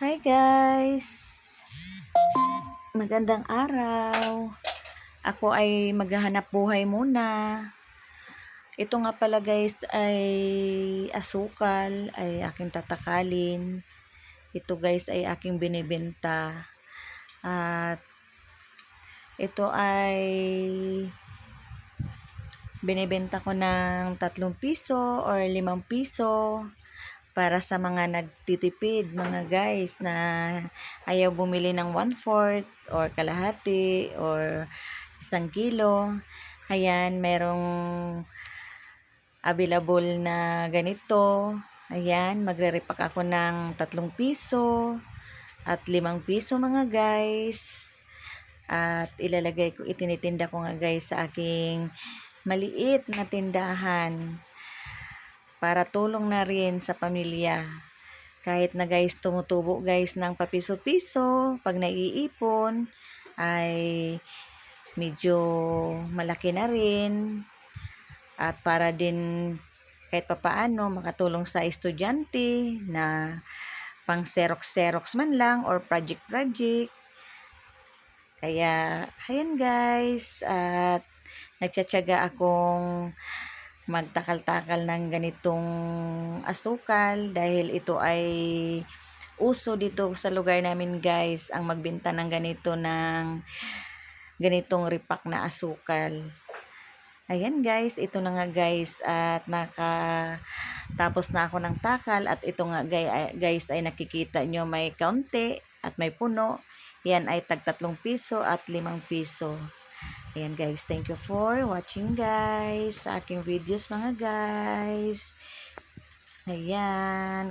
Hi guys! Magandang araw. Ako ay maghahanap buhay muna. Ito nga pala guys ay asukal ay aking tatakalin. Ito guys ay aking binibenta. At ito ay binibenta ko ng tatlong piso or limang piso para sa mga nagtitipid mga guys na ayaw bumili ng one-fourth or kalahati or isang kilo. Ayan, merong available na ganito. Ayan, magre-repack ako ng tatlong piso at limang piso mga guys. At ilalagay ko, itinitinda ko nga guys sa aking maliit na tindahan para tulong na rin sa pamilya. Kahit na guys tumutubo guys ng papiso-piso, pag naiipon ay medyo malaki na rin. At para din kahit papaano makatulong sa estudyante na pang xerox-xerox man lang or project-project. Kaya, ayan guys, at nagtsatsaga akong magtakal-takal ng ganitong asukal dahil ito ay uso dito sa lugar namin guys ang magbenta ng ganito ng ganitong ripak na asukal. Ayan guys, ito na nga guys at naka tapos na ako ng takal at ito nga guys ay nakikita nyo may kaunti at may puno. Yan ay tag tatlong piso at limang piso. Ayan guys, thank you for watching guys. Sa aking videos mga guys. Ayan,